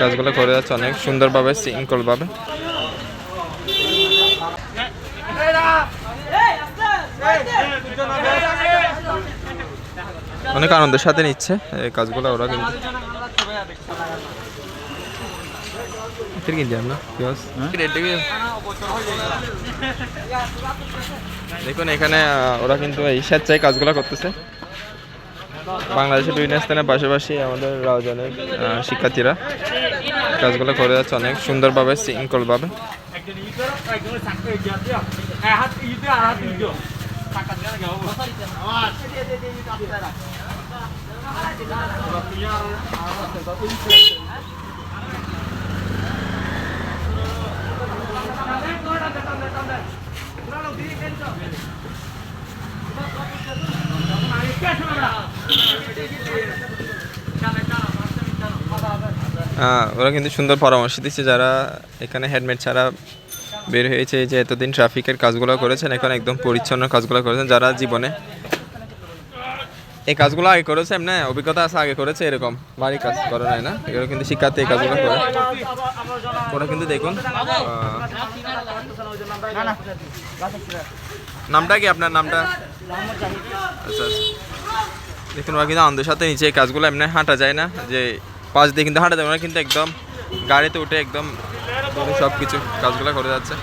কাজগুলো করে যাচ্ছে অনেক সুন্দরভাবে ভাবে অনেক আনন্দের সাথে নিচ্ছে এই কাজগুলো ওরা কিন্তু। হ্যাঁ? দেখুন এখানে ওরা কিন্তু এই স্বেচ্ছায় কাজগুলো করতেছে। বাংলাদেশের বিভিন্ন স্থানের পাশাপাশি আমাদের রাজধানীর আহ, শিক্ষার্থীরা কাজগুলো করে যাচ্ছে অনেক সুন্দরভাবে শৃঙ্খলভাবে। ওরা কিন্তু সুন্দর পরামর্শ দিচ্ছে যারা এখানে হেলমেট ছাড়া বের হয়েছে, যে এতদিন ট্রাফিকের কাজগুলো করেছেন, এখন একদম পরিচ্ছন্ন কাজগুলো করেছেন, যারা জীবনে এই কাজগুলো আগে করেছে, এমনি অভিজ্ঞতা আছে, আগে করেছে, এরকম বাড়ির কাজ করে নাই না, এগুলো কিন্তু শিক্ষার্থী এই কাজগুলো করে। ওরা কিন্তু দেখুন নামটা কি আপনার নামটা? আচ্ছা আচ্ছা। দেখুন, ওরা কিন্তু আনন্দের সাথে নিচে এই কাজগুলো এমনি হাঁটা যায় না, যে পাশ দিয়ে কিন্তু হাঁটা যায় ওরা কিন্তু একদম গাড়িতে উঠে একদম সব কিছু কাজগুলো করে যাচ্ছে।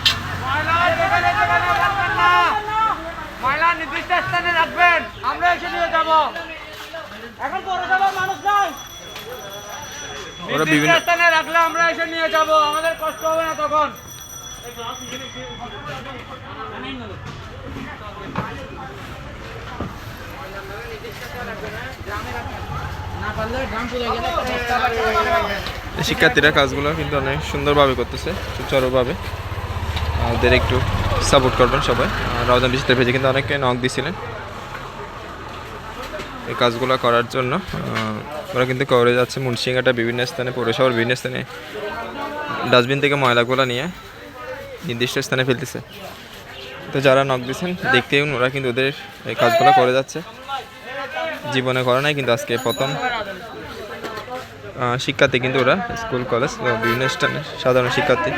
ময়লা নির্দিষ্ট স্থানে রাখবেন আমরা এসে নিয়ে যাব। এখন পরে যাব মানুষ নাই। নির্দিষ্ট বিভিন্ন স্থানে রাখলে আমরা এসে নিয়ে যাব আমাদের কষ্ট হবে না তখন। শিক্ষার্থীরা কাজগুলো কিন্তু অনেক সুন্দরভাবে করতেছে, সুচারুভাবে। ওদের একটু সাপোর্ট করবেন সবাই। রজন বিচিত্র পেজে কিন্তু অনেকে নক দিছিলেন। এই কাজগুলো করার জন্য ওরা কিন্তু করে যাচ্ছে মুন্সিঙ্গাটা বিভিন্ন স্থানে, পৌরসভার বিভিন্ন স্থানে। ডাস্টবিন থেকে ময়লাগুলো নিয়ে নির্দিষ্ট স্থানে ফেলতেছে। তো যারা নক দিচ্ছেন দেখতেই ওরা কিন্তু ওদের এই কাজগুলো করে যাচ্ছে। জীবনে করে নাই, কিন্তু আজকে প্রথম। শিক্ষার্থী কিন্তু ওরা, স্কুল, কলেজ বিভিন্ন স্থানে সাধারণ শিক্ষার্থী।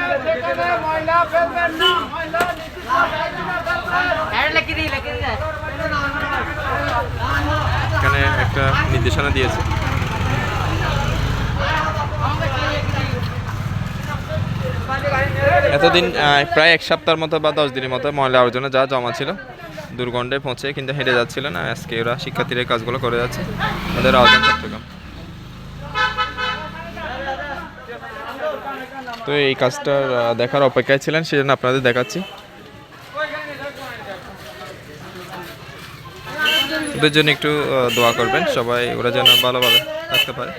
এখানে একটা নির্দেশনা দিয়েছে। এতদিন প্রায় এক সপ্তাহের মতো বা দশ দিনের মতো ময়লা আবর্জনা যা জমা ছিল। দুর্গন্ধে পৌঁছে কিন্তু হেঁটে যাচ্ছিল না। আজকে ওরা শিক্ষার্থীরা কাজগুলো করে যাচ্ছে। ওদের আওয়াজ চট্টগ্রাম। তো এই কাজটার দেখার অপেক্ষায় ছিলেন, সেজন্য আপনাদের দেখাচ্ছি। ওদের জন্য একটু দোয়া করবেন। সবাই ওরা যেন ভালোভাবে থাকতে পারে।